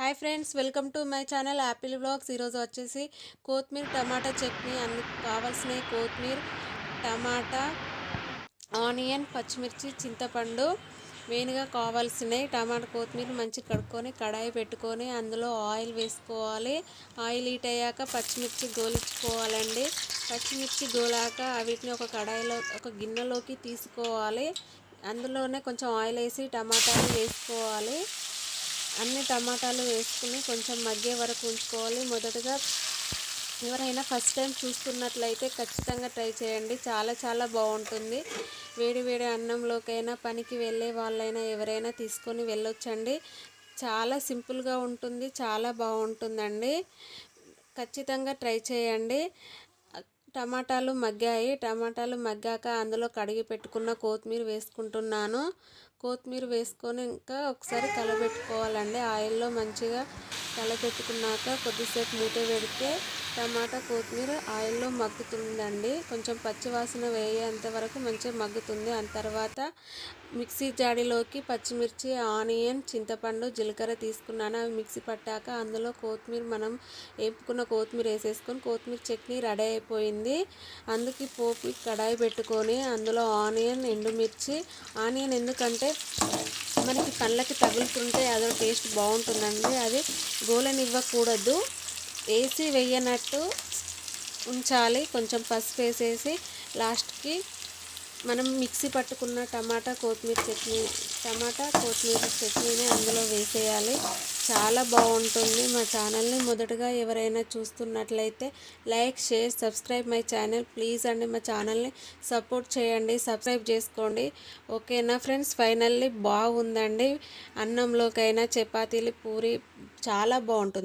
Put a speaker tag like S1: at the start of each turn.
S1: Hi friends welcome to my channel apple blogs ఈరోజు వచ్చేసి కొత్తిమీర టమాటా చట్నీ అందుకు కావాల్సినవి కొత్తిమీర టమాటా ఆనియన్ పచ్చిమిర్చి చింతపండు మెయిన్గా కావాల్సినవి. టమాటా కొత్తిమీర మంచి కడుక్కొని కడాయి పెట్టుకొని అందులో ఆయిల్ వేసుకోవాలి. ఆయిల్ హీట్ అయ్యాక పచ్చిమిర్చి గోలించుకోవాలండి. పచ్చిమిర్చి గోలాక వీటిని ఒక కడాయిలో ఒక గిన్నెలోకి తీసుకోవాలి. అందులోనే కొంచెం ఆయిల్ వేసి టమాటాలు వేసుకోవాలి. అన్ని టమాటాలు వేసుకుని కొంచెం మగ్గే వరకు ఉంచుకోవాలి. మొదటగా ఎవరైనా ఫస్ట్ టైం చూస్తున్నట్లయితే ఖచ్చితంగా ట్రై చేయండి. చాలా చాలా బాగుంటుంది. వేడి వేడి అన్నంలోకైనా పనికి వెళ్ళే వాళ్ళైనా ఎవరైనా తీసుకొని వెళ్ళొచ్చండి. చాలా సింపుల్గా ఉంటుంది. చాలా బాగుంటుందండి. ఖచ్చితంగా ట్రై చేయండి. టమాటాలు మగ్గాయి. టమాటాలు మగ్గాక అందులో కడిగి పెట్టుకున్న కొత్తిమీర వేసుకుంటున్నాను. కొత్తిమీర వేసుకొని ఇంకా ఒకసారి కలబెట్టుకోవాలండి. ఆయిల్లో మంచిగా కలపెట్టుకున్నాక కొద్దిసేపు మూత పెడితే టమాటా కొత్తిమీర ఆయిల్లో మగ్గుతుందండి. కొంచెం పచ్చివాసన వేయేంత వరకు మంచిగా మగ్గుతుంది. ఆ తర్వాత మిక్సీ జాడీలోకి పచ్చిమిర్చి ఆనియన్ చింతపండు జీలకర్ర తీసుకున్నాను. అవి మిక్సీ పట్టాక అందులో కొత్తిమీర మనం వేపుకున్న కొత్తిమీర వేసేసుకొని కొత్తిమీర చట్నీ రెడీ అయిపోయింది. అందుకే పోపు కడాయి పెట్టుకొని అందులో ఆనియన్ ఎండుమిర్చి. ఆనియన్ ఎందుకంటే మనకి పళ్ళకి తగులుతుంటే అదో టేస్ట్ బాగుంటుందండి. అది గోలనివ్వకూడదు. వేసి వేయనట్టు ఉంచాలి. కొంచెం పసుపు వేసేసి లాస్ట్కి మనం మిక్సీ పట్టుకున్న టమాటా కొత్తిమీర చట్నీ టమాటా కొత్తిమీర చట్నీని అందులో వేసేయాలి. చాలా బాగుంటుంది మా ఛానల్ని. మొదటగా ఎవరైనా చూస్తున్నట్లయితే like share subscribe my channel. Please అండి మా ఛానల్ని సపోర్ట్ చేయండి సబ్స్క్రైబ్ చేసుకోండి. ఓకేనా ఫ్రెండ్స్? ఫైనల్లీ బాగుందండి. అన్నంలోకైనా చపాతీలు పూరి చాలా బాగుంటుంది.